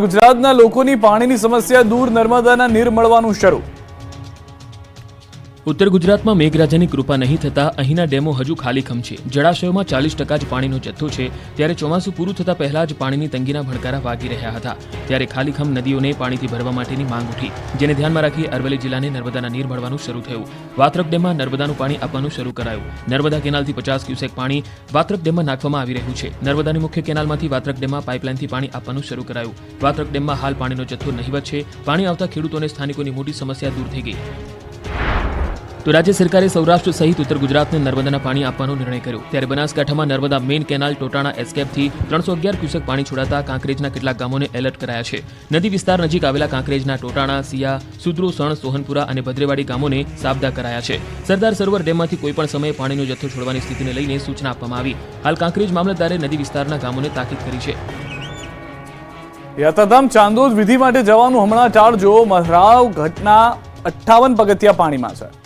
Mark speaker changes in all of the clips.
Speaker 1: ગુજરાતના લોકોની પાણીની સમસ્યા દૂર નર્મદાના નીર મળવાનું શરૂ.
Speaker 2: ઉત્તર ગુજરાતમાં મેઘરાજાની કૃપા નહીં થતા અહીંના ડેમો હજુ ખાલીખમ છે. જળાશયોમાં ચાલીસ ટકા જ પાણીનો જથ્થો છે. ત્યારે ચોમાસું પૂરું થતા પહેલા જ પાણીની તંગીના ભણકારા વાગી રહ્યા હતા. ત્યારે ખાલીખમ નદીઓને પાણીથી ભરવા માટેની માંગ ઉઠી. જેને ધ્યાનમાં રાખી અરવલ્લી જિલ્લાને નર્મદાના નીર મળવાનું શરૂ થયું. વાત્રક ડેમમાં નર્મદાનું પાણી આપવાનું શરૂ કરાયું. નર્મદા કેનાલથી પચાસ ક્યુસેક પાણી વાત્રક ડેમમાં નાખવામાં આવી રહ્યું છે. નર્મદાની મુખ્ય કેનાલમાંથી વાત્રક ડેમમાં પાઇપલાઇનથી પાણી આપવાનું શરૂ કરાયું. વાત્રક ડેમમાં હાલ પાણીનો જથ્થો નહીવત છે. પાણી આવતા ખેડૂતોને સ્થાનિકોની મોટી સમસ્યા દૂર થઈ ગઈ. તો રાજ્ય સરકારે સૌરાષ્ટ્ર સહિત ઉત્તર ગુજરાતને નર્મદાના પાણી આપવાનો નિર્ણય કર્યો. ત્યારે બનાસકાંઠામાં નર્મદા મેઇન કેનાલ, ટોટાણા, એસ્કેપથી ત્રણસો અગિયાર ક્યુસેક પાણી છોડાતા કાંકરેજના કેટલાક ગામોને એલર્ટ કરાયા છે. નદી વિસ્તાર નજીક આવેલા કાંકરેજના ટોટાણા, સિયા સુદ્રુ સણ, સોહનપુરા અને ભદ્રેવાડી ગામોને સાબદા કરાયા છે. સરદાર સરોવર ડેમમાંથી કોઈપણ સમયે પાણીનો જથ્થો છોડવાની સ્થિતિને લઈને સૂચના આપવામાં આવી. હાલ કાંકરેજ મામલતદારે નદી વિસ્તારના ગામોને તાકીદ કરી છે.
Speaker 1: યાત્રાધામ ચાંદોદ વિધિ માટે જવાનું હમણાં ટાળજો. મહરાવ ઘટના અઠ્ઠાવન પગથિયા પાણીમાં છે.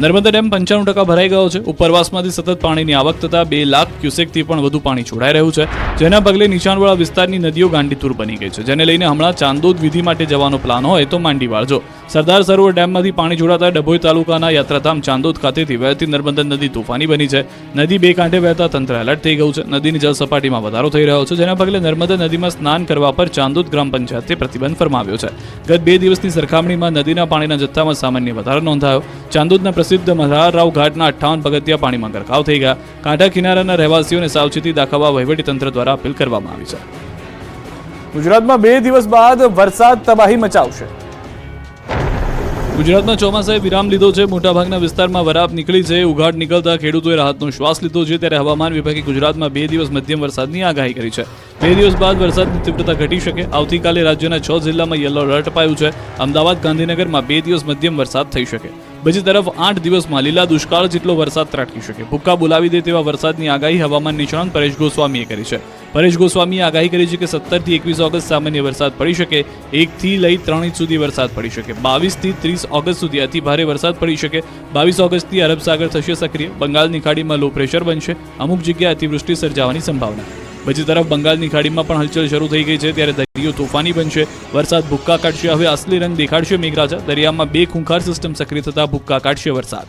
Speaker 3: નર્મદા ડેમ પંચાણું ટકા ભરાઈ ગયો છે. ઉપરવાસમાંથી સતત પાણીની આવક થતાં બે લાખ ક્યુસેકથી પણ વધુ પાણી છોડાઈ રહ્યું છે. જેના પગલે નીચાણવાળા વિસ્તારની નદીઓ ગાંડીતુર બની ગઈ છે. જેને લઈને હમણાં ચાંદોદ વિધિ માટે જવાનો પ્લાન હોય તો માંડી વાળજો સરદાર સરોવર ડેમમાંથી પાણી છોડાતા ડભોઈ તાલુકાના યાત્રાધામ ચાંદોદ ખાતેથી વહેતી નર્મદા નદી તોફાની બની છે. નદી બે કાંઠે વહેતા તંત્ર એલર્ટ થઈ ગયું છે. નદીની જળસપાટીમાં વધારો થઈ રહ્યો છે, જેના પગલે નર્મદા નદીમાં સ્નાન કરવા પર ચાંદોદ ગ્રામ પંચાયતે પ્રતિબંધ ફરમાવ્યો છે. ગત બે દિવસની સરખામણીમાં નદીના પાણીના જથ્થામાં સામાન્ય વધારો નોંધાયો. ચાંદોદના પ્રસિદ્ધ મલ્હારરાવ ઘાટના અઠ્ઠાવન પગથિયા પાણીમાં ગરકાવ થઈ ગયા. કાંઠા કિનારાના રહેવાસીઓને સાવચેતી દાખવવા વહીવટીતંત્ર દ્વારા અપીલ કરવામાં આવી છે.
Speaker 1: ગુજરાતમાં બે દિવસ બાદ વરસાદ તબાહી મચાવશે.
Speaker 3: ગુજરાતમાં ચોમાસાએ વિરામ લીધો છે. મોટાભાગના વિસ્તારમાં વરાપ નીકળી છે. ઉઘાડ નીકળતા ખેડૂતોએ રાહતનો શ્વાસ લીધો છે. ત્યારે હવામાન વિભાગે ગુજરાતમાં બે દિવસ મધ્યમ વરસાદની આગાહી કરી છે. બે દિવસ બાદ વરસાદની તીવ્રતા ઘટી શકે. આવતીકાલે રાજ્યના છ જિલ્લામાં યલો એલર્ટ અપાયું છે. અમદાવાદ ગાંધીનગરમાં બે દિવસ મધ્યમ વરસાદ થઈ શકે. બીજી તરફ આઠ દિવસમાં લીલા દુષ્કાળ જેટલો વરસાદ ત્રાટકી શકે. ભૂક્કા બોલાવી દે તેવા વરસાદની આગાહી હવામાન નિષ્ણાંત પરેશ ગોસ્વામીએ કરી છે. પરેશ ગોસ્વામીએ આગાહી કરી છે કે સત્તરથી એકવીસ ઓગસ્ટ સામાન્ય વરસાદ પડી શકે. એકથી લઈ ત્રણ ઇંચ સુધી વરસાદ પડી શકે. બાવીસથી ત્રીસ ઓગસ્ટ સુધી અતિ ભારે વરસાદ પડી શકે. બાવીસ ઓગસ્ટથી અરબ સાગર થશે સક્રિય. બંગાળની ખાડીમાં લો પ્રેશર બનશે. અમુક જગ્યાએ અતિવૃષ્ટિ સર્જાવાની સંભાવના. બીજી તરફ બંગાળની ખાડીમાં પણ હલચલ શરૂ થઈ ગઈ છે. ત્યારે દરિયો તોફાની બનશે. વરસાદ ભૂક્કા કાઢશે. હવે અસલી રંગ દેખાડશે મેઘરાજા. દરિયામાં બે ખૂંખાર સિસ્ટમ સક્રિય થતા ભૂક્કા કાઢશે વરસાદ.